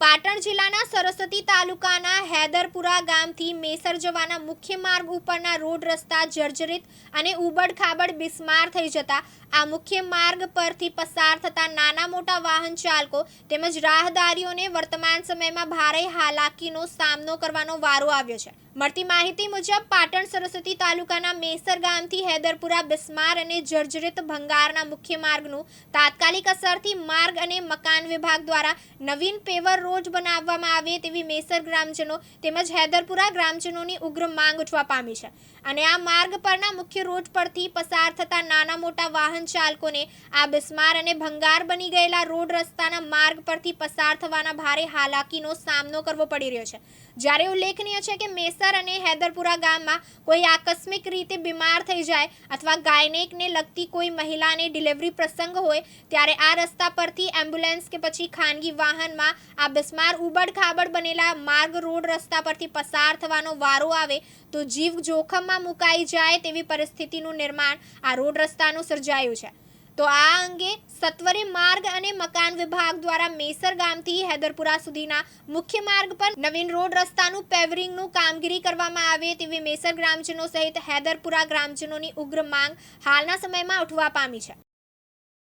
પાટણ જિલ્લાના સરસ્વતી તાલુકાના હૈદરપુરા ગામથી મેસર જવાના મુખ્ય માર્ગ ઉપરના રોડ રસ્તા જર્જરિત અને ઉબડ ખાબડ બિસ્માર થઈ જતા આ મુખ્ય માર્ગ પરથી પસાર થતા નાના મોટા વાહન ચાલકો તેમજ રાહદારીઓને વર્તમાન સમયમાં ભારે હાલાકીનો સામનો કરવાનો વારો આવ્યો છે. મળતી માહિતી મુજબ પાટણ સરસ્વતી તાલુકાના મેસર ગામથી હૈદરપુરા, બિસ્માર અને જર્જરિત ભંગારના મુખ્ય માર્ગનું તાત્કાલિક અસરથી માર્ગ અને મકાન વિભાગ દ્વારા નવીન પેવર રોડ બનાવવામાં આવે તેવી મેસર ગ્રામજનો તેમજ હૈદરપુરા ગ્રામજનોની ઉગ્ર માંગ ઉઠવા પામી છે. અને આ માર્ગ પરના મુખ્ય રોડ પરથી પસાર થતા નાના મોટા વાહન ચાલકોને આ બિસ્માર અને ભંગાર બની ગયેલા રોડ રસ્તાના માર્ગ પરથી પસાર થવાના ભારે હાલાકીનો સામનો કરવો પડી રહ્યો છે. જ્યારે ઉલ્લેખનીય છે કે મેસર અને હૈદરપુરા ગામમાં કોઈ આકસ્મિક રીતે બીમાર થઈ જાય અથવા ગાયનેકને લગતી કોઈ મહિલાને ડિલિવરી પ્રસંગ હોય ત્યારે આ રસ્તા પરથી એમ્બ્યુલન્સ કે પછી ખાનગી વાહનમાં આ બિસ્માર ઉબડ ખાબડ બનેલા માર્ગ રોડ રસ્તા પરથી પસાર થવાનો વારો આવે તો જીવ જોખમમાં મુકાઈ જાય તેવી પરિસ્થિતિનું નિર્માણ આ રોડ રસ્તાનું સર્જાયું છે. તો આ અંગે સત્વરે માર્ગ અને મકાન વિભાગ દ્વારા મેસર ગામથી હૈદરપુરા સુધીના મુખ્ય માર્ગ પર નવીન રોડ રસ્તાનું પેવરિંગનું કામગીરી કરવામાં આવે તેવી મેસર ગ્રામજનો સહિત હૈદરપુરા ગ્રામજનોની ઉગ્ર માંગ હાલના સમયમાં ઉઠવા પામી છે.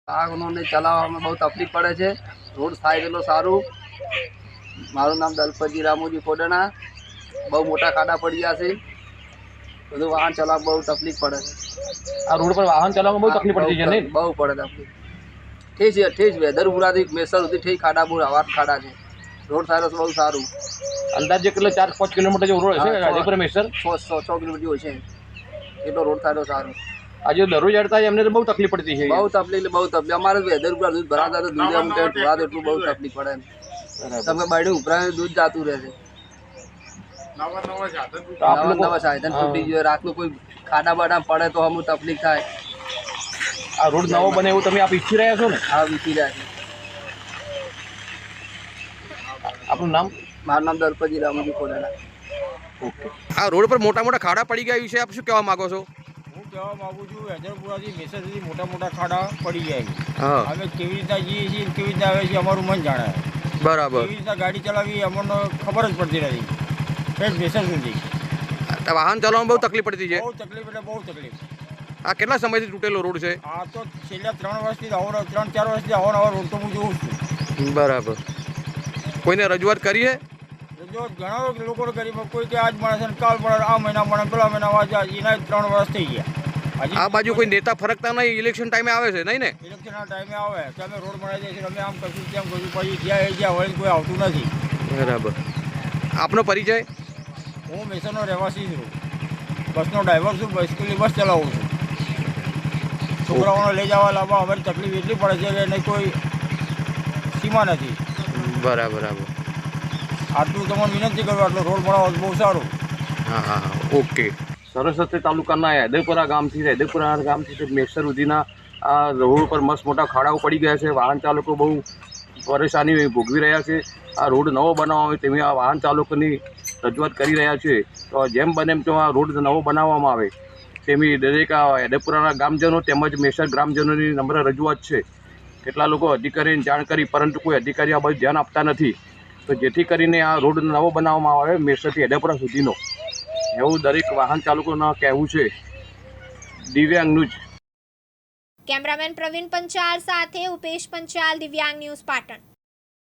વાહનોને ચલાવવામાં બહુ તકલીફ પડે છે. રોડ સાઈડનો સારું. મારું નામ દલપતજી રામોજી કોડણા બહુ મોટા ખાડા પડી ગયા છે. બધું વાહન ચલાવવા બહુ તકલીફ પડે છે આ રોડ પર વાહન ચલાવવામાં બહુ તકલીફ પડતી છે નહીં બહુ પડે તકલીફ ઠીક છે ઠીક વેદરપુરાથી મેસર સુધી ઠીક ખાડા બહુ આવા ખાડા છે રોડ થાય તો બહુ સારું અંદાજે કેટલો ચાર પાંચ કિલોમીટર જેવો રોડ હશે હા, ગાંધીપુર મેસર છ છ છ કિલોમીટર હોય છે એટલો રોડ થાય તો સારું આજે દરરોજ અડતા એમને તો બહુ તકલીફ પડતી છે બહુ તકલીફ એટલે બહુ તકલીફ અમારે વેદરપુરા દૂધ ભરાતા તો દૂધ અમુક ટાઈમ ભરાતું એટલું બહુ તકલીફ પડે એમ. બરાબર. તમે બાયડી ઉપરાંત દૂધ જાતું રહે છે તો આપ નવા લોકો સાધન તૂટી ગયો રાતનું કોઈ ખાડા બાડા પડે તો અમુક તકલીફ થાય. આ રોડ નવો બને એવું તમે આપ ઈચ્છી રહ્યા છો ને? આ વીતી રહ્યા છે આપનું નામ? મારું નામ દલપતજી રામજી ઓકે. આ રોડ પર મોટા મોટા ખાડા પડી ગયા વિશે આપ શું કહેવા માંગો છો? હું કહેવા માંગુ છું હૈદરપુરાથી મેસર સુધી મોટા મોટા ખાડા પડી ગયા હા. અમે કેવી રીતના જઈએ છીએ કેવી રીતના આવે છે અમારું મન જાણે. બરાબર. કેવી રીતના ગાડી ચલાવી અમને ખબર જ પડતી નથી. મેસર સુધી. વાહન ચલાવવામાં બહુ તકલીફ પડતી છે. બહુ તકલીફ એટલે બહુ તકલીફ. આ કેટલા સમયથી તૂટેલો રોડ છે? આ તો છેલ્લા ત્રણ વર્ષથી અવર ત્રણ ચાર વર્ષથી અવારનવાર રોડ તો હું જોઉં છું. બરાબર. કોઈને રજૂઆત કરીએ? રજૂઆત ઘણા લોકોને કરી પણ કોઈ કે આજ મળે છે કાલ મળે આ મહિના મળે પેલા મહિના વાંચે એના ત્રણ વર્ષ થઈ ગયા. આ બાજુ કોઈ નેતા ફરકતા નહીં? ઇલેક્શન ટાઈમે આવે છે નહીં ને? ઇલેક્શનના ટાઈમે આવે. કે અમે રોડ બનાવી દઈએ છીએ અમે આમ કશું તેમ કશું પછી જ્યાં એ જ્યાં હોય કોઈ આવતું નથી. બરાબર. આપનો પરિચય? હું મેસરનો રહેવાસી છું. બસનો ડ્રાઈવર છું બેસિકલી બસ ચલાવું છું. છોકરાઓને લઈ જવા લાવવા અમારી તકલીફ એટલી પડે છે કે નહીં કોઈ સીમા નથી. બરાબર બરાબર. આટલું તમને વિનંતી કરું આટલો રોડ બનાવો બહુ સારું. હા હા હા ઓકે. સરસ્વતી તાલુકાના હૈદરપુરા ગામથી હેદયપુરા ગામથી મેસર સુધીના આ રોડ પર મસ્ત મોટા ખાડાઓ પડી ગયા છે વાહન ચાલકો બહુ પરેશાની ભોગવી રહ્યા છે. આ રોડ નવો બનાવવા આવે તેવી આ વાહન ચાલકોની રજૂઆત કરી રહ્યા છે. તો જેમ બને એમ તો આ રોડ નવો બનાવવામાં આવે. તેમની દરેક એડેપુરાના ગામજનો તેમજ મેસર ગ્રામજનોની નમ્ર રજૂઆત છે. કેટલા લોકો અધિકારીને જાણ કરી પરંતુ કોઈ અધિકારી આ બધું ધ્યાન આપતા નથી. તો જેથી કરીને આ રોડ નવો બનાવવામાં આવે મેસરથી હૈદરપુરા સુધીનો. એવું દરેક વાહન ચાલકોના કહેવું છે. દિવ્યાંગનું જ કેમેરામેન પ્રવીણ પંચાલ સાથે ઉપેશ પંચાલ, દિવ્યાંગ ન્યૂઝ પાટણ.